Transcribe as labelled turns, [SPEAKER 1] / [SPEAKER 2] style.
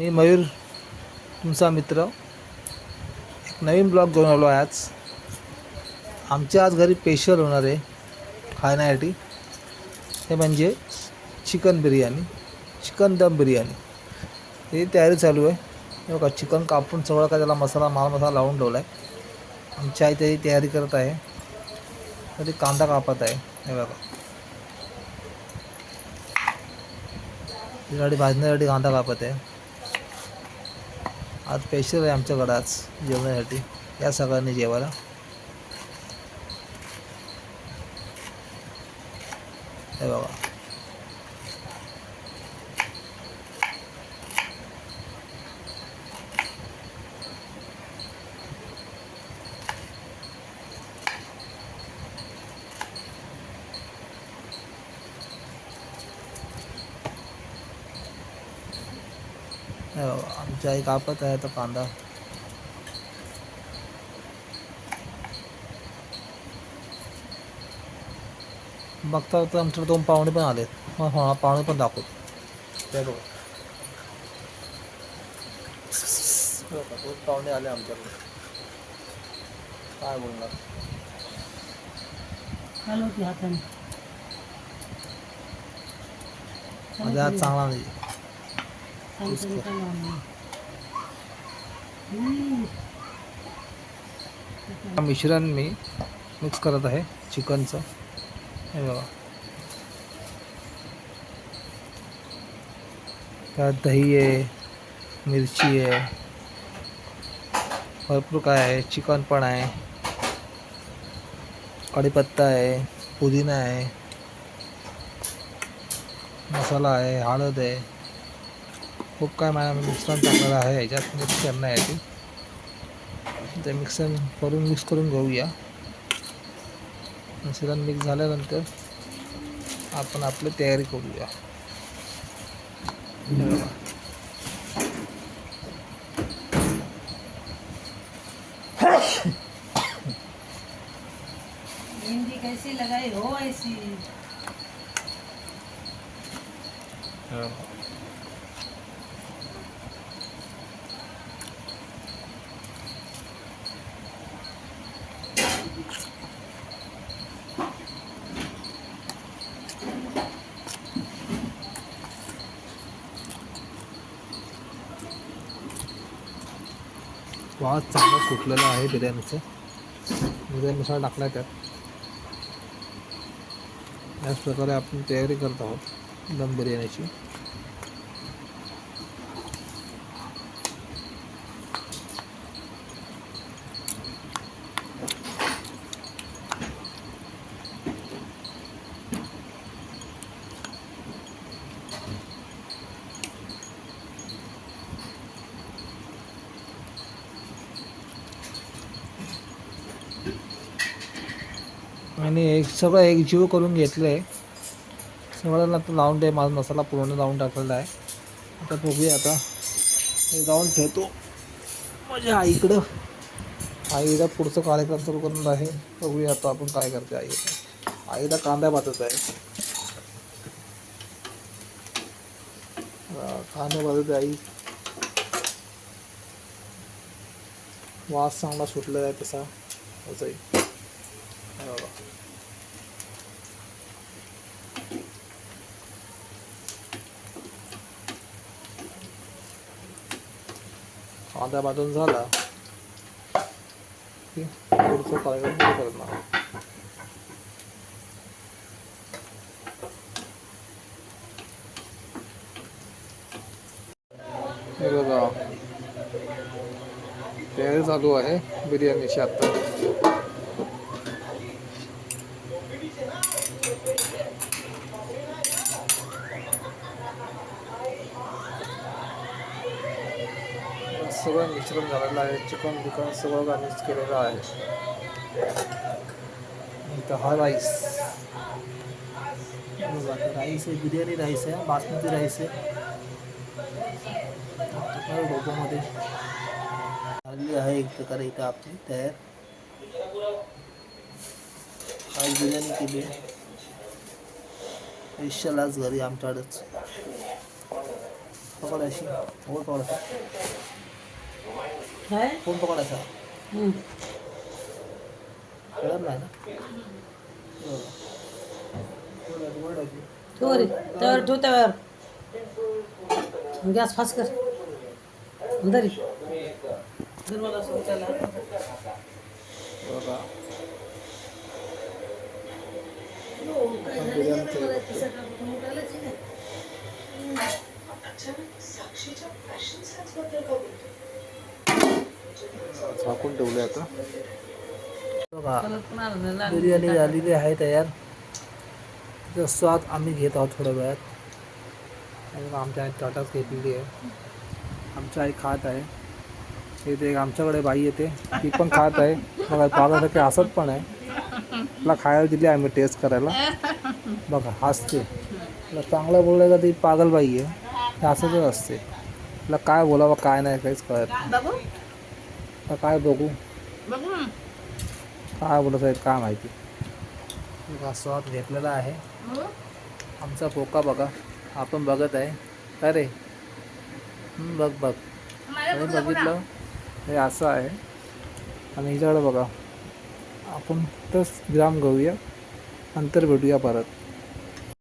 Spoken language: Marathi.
[SPEAKER 1] मी मयूर तुमचा मित्र. एक नवीन ब्लॉग घेऊन आलो आहे आज. आमच्या आज घरी स्पेशल होणार आहे खाण्यासाठी हे म्हणजे चिकन बिर्याणी चिकन दम बिर्याणी ही तयारी चालू आहे. बघा चिकन कापून सगळं काय त्याला मसाला माल मसाला लावून ठेवला आहे आमची आई त्याची तयारी करत आहे. तरी कांदा कापत आहे. हे बघा. त्यासाठी भाजण्यासाठी कांदा कापत आहे. आज स्पेशल आहे आमच्याकडं आज जेवणासाठी. या सगळ्यांनी जेवायला. हे बघा. हे बघा आमची आई कापत आहे तो कांदा. बघता बघता आमच्याकडे दोन पाहुणे पण आलेत. मग हा पाहुणे पण दाखवतो. ते बघा. दोन पाहुणे आले आमच्याकडे. काय बोलणार?
[SPEAKER 2] हॅलो की हाताने.
[SPEAKER 1] माझा हात चांगला नाही. मिश्रण मी मिक्स करत आहे चिकनचं. हे बघा. त्यात दही आहे मिरची आहे. भरपूर काय आहे. चिकन पण आहे. कढीपत्ता आहे पुदिना आहे. मसाला आहे हळद आहे. खूप काय मला मिश्रण टाकलेलं आहे ह्याच्यात मिक्स करण्यासाठी ते. मिक्सर करून मिक्स करून घेऊया. मिश्रण मिक्स झाल्यानंतर आपण आपली तयारी करूया. हे
[SPEAKER 2] कैसी लगाई हो ऐसी?
[SPEAKER 1] वास चांगला सुटलेला आहे बिर्याणीचं. बिर्याणी मसाला टाकला आहे त्यात. याच प्रकारे आपण तयारी करत आहोत दम बिर्याणीची. आणि एक सगळं एक जीव करून घेतलं आहे सगळ्यांना आता लावून दे माझा मसाला पूर्ण लावून टाकलेला आहे. आता बघूया आता. हे जाऊन ठेवतो. माझ्या आईकडं. आईला पुढचं कार्यक्रम सुरू करणार आहे. बघूया आता आपण काय करते आई. आईला कांदा भाजत आहे. कांदा भाजत आई. वास चांगला सुटलेला आहे तसा. असंही कांदा भाजून झाला. की पुढचं कार्यक्रम सुरू करणार. हे बघा. तयारी चालू आहे. बिर्याणीची आता. सगळं मिश्रण झालेलं आहे. चिकन बिकन सगळं गार्निश केलेलं आहे. इथं हा राईस राईस आहे बिर्याणी राईस आहे बासमती राईस आहे. डोक्यामध्ये आलेली आहे एक प्रकारे इथं आपली तयार. आज बिर्याणी केली आहे. आज घरी आमच्याकडेच. पकडायची फोन पकडायचा
[SPEAKER 2] काय
[SPEAKER 1] फोन पकडायचा
[SPEAKER 2] हं.
[SPEAKER 1] कळत नाही ना.
[SPEAKER 2] ठेव रे त्यावर ठेव त्यावर गॅस फास्ट कर अंदर ये. धर मला शौचाला.
[SPEAKER 1] बघा झाकून ठेवले आता. बघा. बिर्याणी झालेली आहे तयार. तिचा स्वाद आम्ही घेत आहोत थोड्या वेळात. आमच्या आई ताटाच घेतलेली आहे. आमच्या आई खात आहे. इथे एक आमच्याकडे बाई येते. ती पण खात आहे. बघा पागासारखी हसत पण आहे. तिला खायला दिली आम्ही टेस्ट करायला. बघा हसते. तिला चांगलं बोललं का ती पागल बाई आहे. हसतच असते तिला काय बोलावं काय नाही काहीच कळत आता काय बघू.
[SPEAKER 2] बघू ना.
[SPEAKER 1] काय बोलत आहेत काय माहिती. बघा स्वाद घेतलेला आहे. आमचा पोका बघा. आपण बघत आहे. अरे हं, बघ बघ. आणि
[SPEAKER 2] बघू
[SPEAKER 1] बघितलं? हे असं आहे. आणि हिच्याकडे बघा. आपण तस ग्राम घेऊया. नंतर भेटूया परत.